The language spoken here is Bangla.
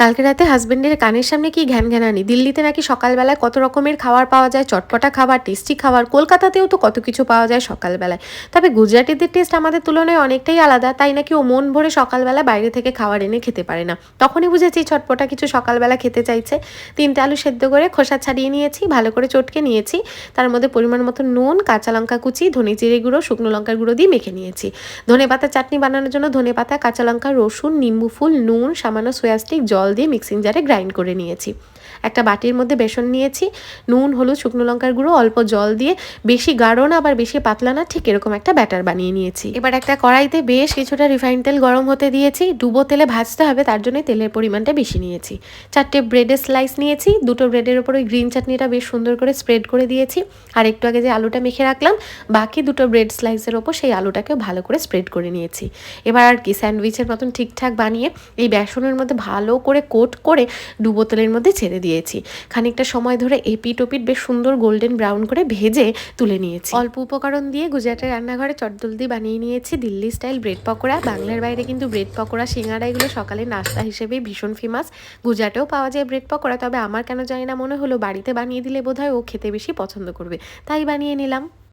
কালকে রাতে হাজবেন্ডের কানের সামনে কি ঘ্যান ঘ্যানানি দিল্লিতে নাকি সকালবেলায় কত রকমের খাবার পাওয়া যায়, চটপটা খাবার টেস্টি খাবার, কলকাতাতেও তো কত কিছু পাওয়া যায় সকালবেলায়। তবে গুজরাটিদের টেস্ট আমাদের তুলনায় অনেকটাই আলাদা, তাই নাকি ও মন ভরে সকালবেলা বাইরে থেকে খাবার এনে খেতে পারে না। তখনই বুঝেছি চটপটা কিছু সকালবেলা খেতে চাইছে। তিনটে আলু সেদ্ধ করে খোসা ছাড়িয়ে নিয়েছি, ভালো করে চটকে নিয়েছি। তার মধ্যে পরিমাণ মতো নুন, কাঁচা লঙ্কা কুচি, ধনে জিরে গুঁড়ো, শুকনো লঙ্কার গুঁড়ো দিয়ে মেখে নিয়েছি। ধনে পাতা চাটনি বানানোর জন্য ধনে পাতা, কাঁচা লঙ্কা, রসুন, নিম্বু ফুল, নুন, সামান্য সোয়া স্টিক জল দিয়ে মিক্সিং জারে গ্রাইন্ড করে নিয়েছি। একটা বাটির মধ্যে বেসন নিয়েছি, নুন, হলুদ, শুকনো লঙ্কার গুঁড়ো, অল্প জল দিয়ে বেশি গাঢ় না আবার বেশি পাতলা না, ঠিক এরকম একটা ব্যাটার বানিয়ে নিয়েছি। এবার একটা কড়াইতে বেশ কিছুটা রিফাইন তেল গরম হতে দিয়েছি, ডুবো তেলে ভাজতে হবে, তার জন্য তেলের পরিমাণটা বেশি নিয়েছি। চারটে ব্রেডের স্লাইস নিয়েছি, দুটো ব্রেডের ওপর ওই গ্রিন চাটনিটা বেশ সুন্দর করে স্প্রেড করে দিয়েছি। আর একটু আগে যে আলুটা মেখে রাখলাম, বাকি দুটো ব্রেড স্লাইসের ওপর সেই আলুটাকে ভালো করে স্প্রেড করে নিয়েছি। এবার আর কি স্যান্ডউইচের মতন ঠিকঠাক বানিয়ে এই বেসনের মধ্যে ভালো করে কোট করে ডুবো তেলের মধ্যে ছেড়ে দিয়েছি। খানিকটা সময় ধরে এপিট ওপিট বেশ সুন্দর গোল্ডেন ব্রাউন করে ভেজে তুলে নিয়েছি। অল্প উপকরণ দিয়ে গুজরাটের রান্নাঘরে চটজলদি বানিয়ে নিয়েছি দিল্লি স্টাইল ব্রেড পকোড়া। বাংলার বাইরে কিন্তু ব্রেড পকোড়া, সিঙ্গারা এগুলো সকালে নাস্তা হিসেবে ভীষণ ফেমাস গুজরাটেও পাওয়া যায় ব্রেড পকোড়া, তবে আমার কেন জানি না মনে হলো বাড়িতে বানিয়ে দিলে বোধহয় ও খেতে বেশি পছন্দ করবে। তাই বানিয়ে নিলাম।